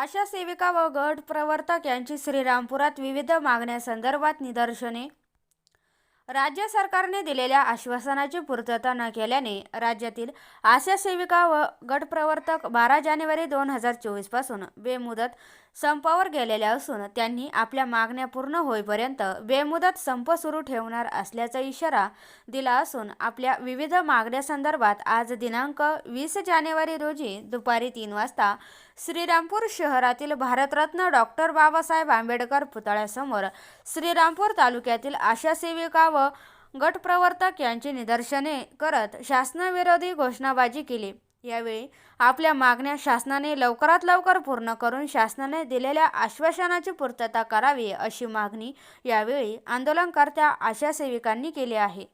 आशा सेविका व गट प्रवर्तक यांची श्रीरामपुरात विविध मागण्यासंदर्भात निदर्शने. राज्य सरकारने दिलेल्या आश्वासनाची पूर्तता न केल्याने राज्यातील आशा सेविका व गटप्रवर्तक बारा जानेवारी दोन हजार चोवीसपासून बेमुदत संपावर गेलेल्या असून त्यांनी आपल्या मागण्या पूर्ण होईपर्यंत बेमुदत संप सुरू ठेवणार असल्याचा इशारा दिला असून आपल्या विविध मागण्यासंदर्भात आज दिनांक वीस जानेवारी रोजी दुपारी तीन वाजता श्रीरामपूर शहरातील भारतरत्न डॉक्टर बाबासाहेब आंबेडकर पुतळ्यासमोर श्रीरामपूर तालुक्यातील आशा सेविका व गटप्रवर्तक यांची निदर्शने करत शासनाविरोधी घोषणाबाजी केली. यावेळी आपल्या मागण्या शासनाने लवकरात लवकर पूर्ण करून शासनाने दिलेल्या आश्वासनाची पूर्तता करावी अशी मागणी यावेळी आंदोलनकर्त्या आशा सेविकांनी केली आहे.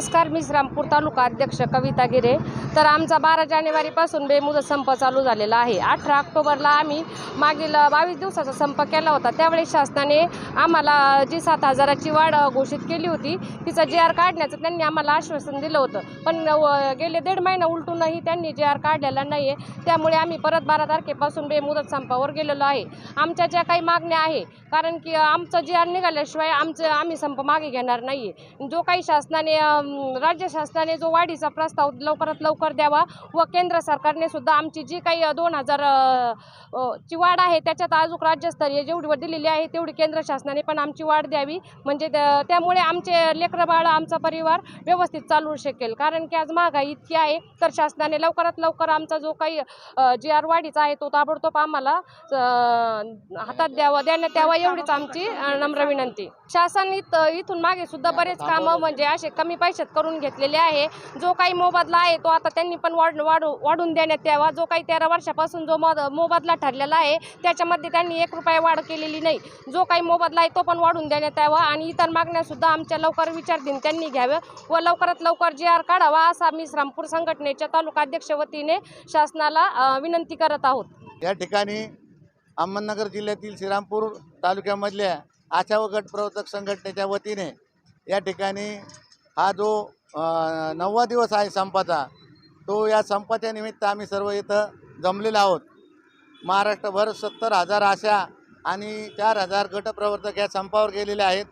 ನಮಸ್ಕಾರ ಮಿಸ್ ರಾಮ್ಪುರ್ ತಾಲೂಕು ಅಧ್ಯಕ್ಷ ಕವಿತಾ ಗಿರೆ. तर आमचा बारा जानेवारीपासून बेमुदत संप चालू झालेला आहे. अठरा ऑक्टोबरला आम्ही मागील बावीस दिवसाचा संप केला होता. त्यावेळी शासनाने आम्हाला जी सात हजाराची वाढ घोषित केली होती तिचा जे आर काढण्याचं त्यांनी आम्हाला आश्वासन दिलं होतं. पण गेले दीड महिना उलटूनही त्यांनी जे आर काढलेला नाही आहे त्यामुळे आम्ही परत बारा तारखेपासून बेमुदत संपावर गेलेलो आहे. आमच्या ज्या काही मागण्या आहे कारण की आमचं जे आर निघाल्याशिवाय आमचं आम्ही संप मागे घेणार नाही आहे जो काही शासनाने राज्य शासनाने जो वाढीचा प्रस्ताव लवकरात लवकर लवकर द्यावा व केंद्र सरकारने सुद्धा आमची जी काही दोन हजार ची वाढ आहे त्याच्यात अजून राज्यस्तरीय जेवढी दिलेली आहे तेवढी केंद्र शासनाने पण आमची वाढ द्यावी. म्हणजे त्यामुळे आमचे लेकरं बाळ आमचा परिवार व्यवस्थित चालू शकेल. कारण की आज महागाई इतकी आहे तर शासनाने लवकरात लवकर आमचा जो काही जी आर वाढीचा आहे तो ताबडतोब आम्हाला हातात द्यावा देण्यात द्यावा एवढीच आमची नम्र विनंती. शासन इत इथून मागे सुद्धा बरेच कामं म्हणजे असे कमी पैशात करून घेतलेले आहे. जो काही मोबदला आहे तो आता त्यांनी पण वाढ वाढू वाढून देण्यात यावा. जो काही तेरा वर्षापासून जो मोद मोबदला ठरलेला आहे त्याच्यामध्ये त्यांनी एक रुपया वाढ केलेली नाही. जो काही मोबदला आहे तो पण वाढून देण्यात यावा आणि इतर मागण्यासुद्धा आमच्या लवकर विचारधीन त्यांनी घ्याव्या व लवकरात लवकर जे आर काढावा असा मी श्रामपूर संघटनेच्या तालुका अध्यक्ष वतीने शासनाला विनंती करत आहोत. या ठिकाणी अहमदनगर जिल्ह्यातील श्रीरामपूर तालुक्यामधल्या आशा व गट प्रवर्तक संघटनेच्या वतीने या ठिकाणी हा जो नववा दिवस आहे संपाचा तो या संपाच्या निमित्त आम्ही सर्व इथं जमलेलो आहोत. महाराष्ट्रभर सत्तर हजार आशा आणि चार हजार गटप्रवर्तक या संपावर गेलेले आहेत.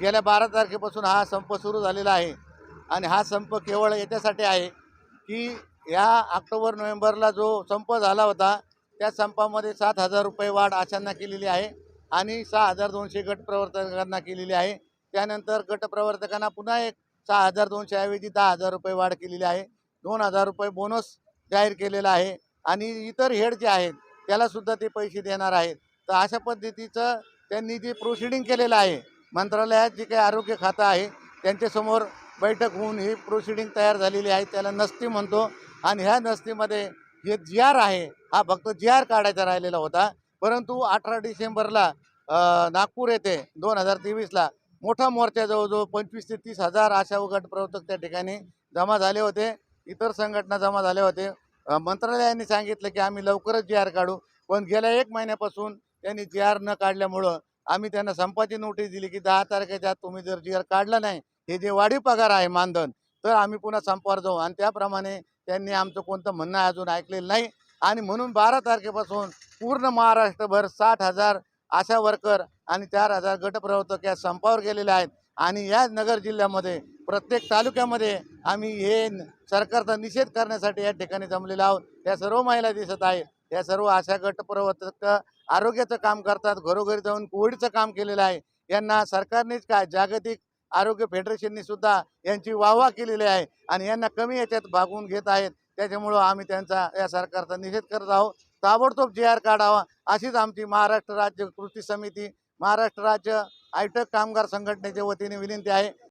गेल्या बारा तारखेपासून हा संप सुरू झालेला आहे आणि हा संप केवळ याच्यासाठी आहे की या ऑक्टोबर नोव्हेंबरला जो संप झाला होता त्या संपामध्ये सात हजार रुपये वाढ आशांना केलेली आहे आणि सहा हजार दोनशे गटप्रवर्तकांना केलेली आहे. त्यानंतर गटप्रवर्तकांना पुन्हा एक सहा हजार दोनशे ऐवजी दहा हजार रुपये वाढ केलेली आहे. दोन हजार रुपये बोनस जाहीर केलेला आहे. आणि इतर हेड जे आहेत त्यालासुद्धा ते पैसे देणार आहेत. तर अशा पद्धतीचं त्यांनी जे प्रोसिडिंग केलेलं आहे मंत्रालयात जे काही आरोग्य खातं आहे त्यांच्यासमोर बैठक होऊन ही प्रोसिडिंग तयार झालेली आहे. त्याला नसती म्हणतो. आणि ह्या नसतीमध्ये जे जी आर आहे हा फक्त जी आर काढायचा राहिलेला होता. परंतु अठरा डिसेंबरला नागपूर येथे दोन हजार तेवीसला मोठा मोर्चा जवळजवळ पंचवीस ते तीस हजार आशा व गट प्रवर्तक त्या ठिकाणी जमा झाले होते. इतर संघटना जमा झाले होते मंत्रालयाने सांगितलं की आम्ही लवकरच जी आर काढू. पण गेल्या एक महिन्यापासून त्यांनी जी आर न काढल्यामुळं आम्ही त्यांना संपाची नोटीस दिली की दहा तारखेच्या आत तुम्ही जर जी आर काढला नाही हे जे वाढीव पगार आहे मानधन तर आम्ही पुन्हा संपावर जाऊ. आणि त्याप्रमाणे त्यांनी आमचं कोणतं म्हणणं अजून ऐकलेलं नाही. आणि म्हणून बारा तारखेपासून पूर्ण महाराष्ट्रभर साठ हजार आशा वर्कर आणि चार हजार गटप्रवर्तक या संपावर गेलेले आहेत. आणि या नगर जिल्ह्यामध्ये प्रत्येक तालुक्यामध्ये आम्ही हे सरकारचा निषेध करण्यासाठी या ठिकाणी जमलेलो आहोत. या सर्व महिला दिसत आहेत. या सर्व आशा गट प्रवर्तक आरोग्याचं काम करतात घरोघरी जाऊन कोविडचं काम केलेलं आहे. यांना सरकारनेच काय जागतिक आरोग्य फेडरेशननी सुद्धा यांची वाहवा केलेली आहे आणि यांना कमी याच्यात भागवून घेत आहेत. त्याच्यामुळं आम्ही त्यांचा या सरकारचा निषेध करत आहोत. ताबडतोब जे आर काढावा अशीच आमची महाराष्ट्र राज्य कृती समिती महाराष्ट्र राज्य आयटक कामगार संघटनेच्या वतीने विनंती आहे.